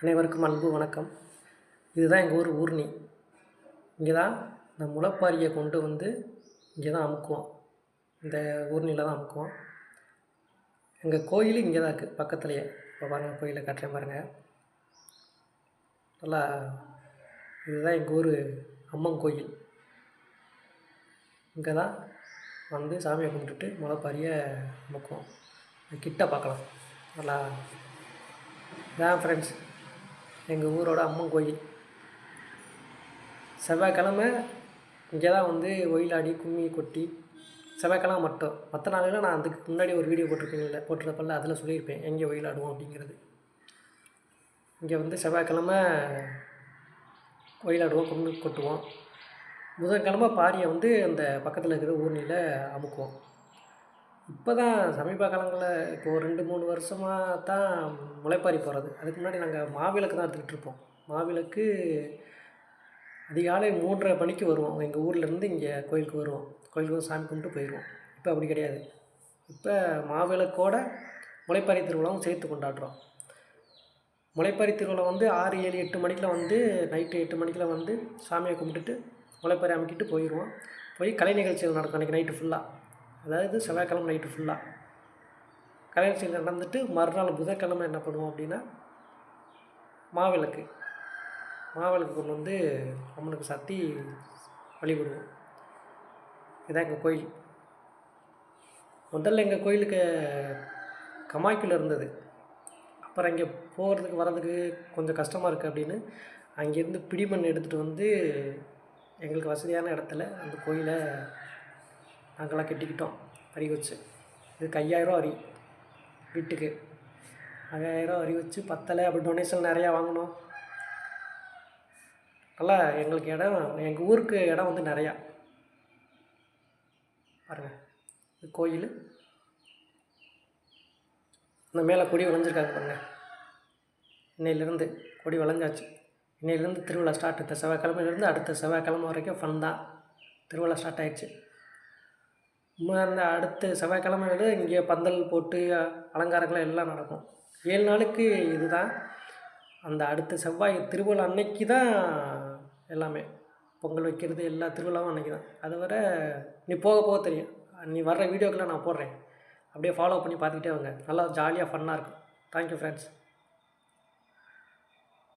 அனைவருக்கும் அன்பு வணக்கம். இதுதான் எங்கள் ஊர் ஊர்னி இங்கே தான் இந்த முளைப்பாரியை கொண்டு வந்து இங்கே தான் அமுக்குவோம் இந்த ஊர்னியில் தான் அமுக்குவோம் எங்கள் கோயில் இங்கே தான் இருக்குது பக்கத்துலேயே. இப்போ பாருங்கள் கோயிலை காட்டுறேன் பாருங்கள் நல்லா இதுதான் எங்கள் ஊர் அம்மன் கோயில். இங்கே தான் வந்து சாமியை கும்பிட்டுட்டு முளைப்பாரியை அமுக்குவோம் கிட்ட பார்க்கலாம். நல்லா இதான் ஃப்ரெண்ட்ஸ் எங்கள் ஊரோட அம்மன் கோயில். செவ்வாய்க்கிழமை இங்கே தான் வந்து ஒயிலாடி கும்மி கொட்டி செவ்வாய்க்கிழமை மட்டும். மற்ற நாளில் நான் அதுக்கு முன்னாடி ஒரு வீடியோ போட்டிருப்பீங்கல்ல போட்டிருப்பேன்ல அதில் சொல்லியிருப்பேன் எங்கே ஒயிலாடுவோம் அப்படிங்கிறது. இங்கே வந்து செவ்வாய்க்கிழமை ஒயிலாடுவோம் கும்மி கொட்டுவோம். புதன்கிழமை பாரியை வந்து அந்த பக்கத்தில் இருக்கிற ஊர்னியில் அமுக்குவோம். இப்போ தான் சமீப காலங்களில் இப்போ ரெண்டு மூணு வருஷமாக தான் முளைப்பாரி போகிறது அதுக்கு முன்னாடி நாங்கள் மாவிளக்கு தான் எடுத்துக்கிட்டு இருப்போம். மாவிளக்கு அதிகாலை மூன்றரை மணிக்கு வருவோம். எங்கள் ஊர்லேருந்து இங்கே கோயிலுக்கு வருவோம். கோயிலுக்கு வந்து சாமி கும்பிட்டு போயிடுவோம் இப்போ அப்படி கிடையாது. இப்போ மாவிளக்கோட முளைப்பாரி திருவிழாவும் சேர்த்து கொண்டாடுறோம். முளைப்பாரி திருவிழா வந்து ஆறு ஏழு எட்டு மணிக்கெலாம் வந்து நைட்டு எட்டு மணிக்கெலாம் வந்து சாமியை கும்பிட்டுட்டு முளைப்பாரி அமைக்கிட்டு போயிடுவோம் போய் கலை நிகழ்ச்சிகள் நடக்கும் அன்றைக்கி நைட்டு ஃபுல்லாக அதாவது செவ்வாய்க்கிழமை நைட்டு ஃபுல்லாக கல்யாண நிகழ்ச்சிகள் நடந்துட்டு மறுநாள் புதன்கிழமை என்ன பண்ணுவோம் அப்படின்னா மாவிளக்கு. மாவிளக்கு கொண்டு வந்து அம்மனுக்கு சாத்தி வழிபடுவோம். இதான் எங்கள் கோயில். முதல்ல எங்கள் கோயிலுக்கு கமாய்க்கில் இருந்தது. அப்புறம் இங்கே போகிறதுக்கு வர்றதுக்கு கொஞ்சம் கஷ்டமாக இருக்குது அப்படின்னு அங்கேருந்து பிடிமண் எடுத்துகிட்டு வந்து எங்களுக்கு வசதியான இடத்துல அந்த கோயிலை நாங்களாம் கட்டிக்கிட்டோம் வரி வச்சு. இதுக்கு ஐயாயிரம் வரி வீட்டுக்கு. ஐயாயிரம் வரி வச்சு பத்தலை அப்படி டொனேஷன் நிறையா வாங்கினோம் நல்லா எங்களுக்கு இடம் எங்கள் ஊருக்கு இடம் வந்து நிறையா. பாருங்கள் இது கோயில். இந்த மேலே கொடி விளைஞ்சிருக்காங்க பாருங்கள் இன்னையிலேருந்து கொடி விளைஞ்சாச்சு. இன்னையிலேருந்து திருவிழா ஸ்டார்ட் இந்த செவ்வாய்க்கிழமையிலேருந்து அடுத்த செவ்வாய்க்கிழமை வரைக்கும் ஃபன் தான். திருவிழா ஸ்டார்ட் ஆயிடுச்சு. இந்த அந்த அடுத்த செவ்வாய்க்கிழமை வந்து இங்கே பந்தல் போட்டு அலங்காரங்கள் எல்லாம் நடக்கும். ஏழு நாளுக்கு இதுதான். அந்த அடுத்த செவ்வாய் திருவிழா அன்னைக்கு தான் எல்லாமே. பொங்கல் வைக்கிறது எல்லா திருவிழாவும் அன்றைக்கி தான். அதை வர நீ போக போக தெரியும். நீ வர்ற வீடியோக்கெல்லாம் நான் போடுறேன். அப்படியே ஃபாலோ பண்ணி பார்த்துக்கிட்டே வாங்க. நல்லா ஜாலியாக ஃபன்னாக இருக்கும். Thank you friends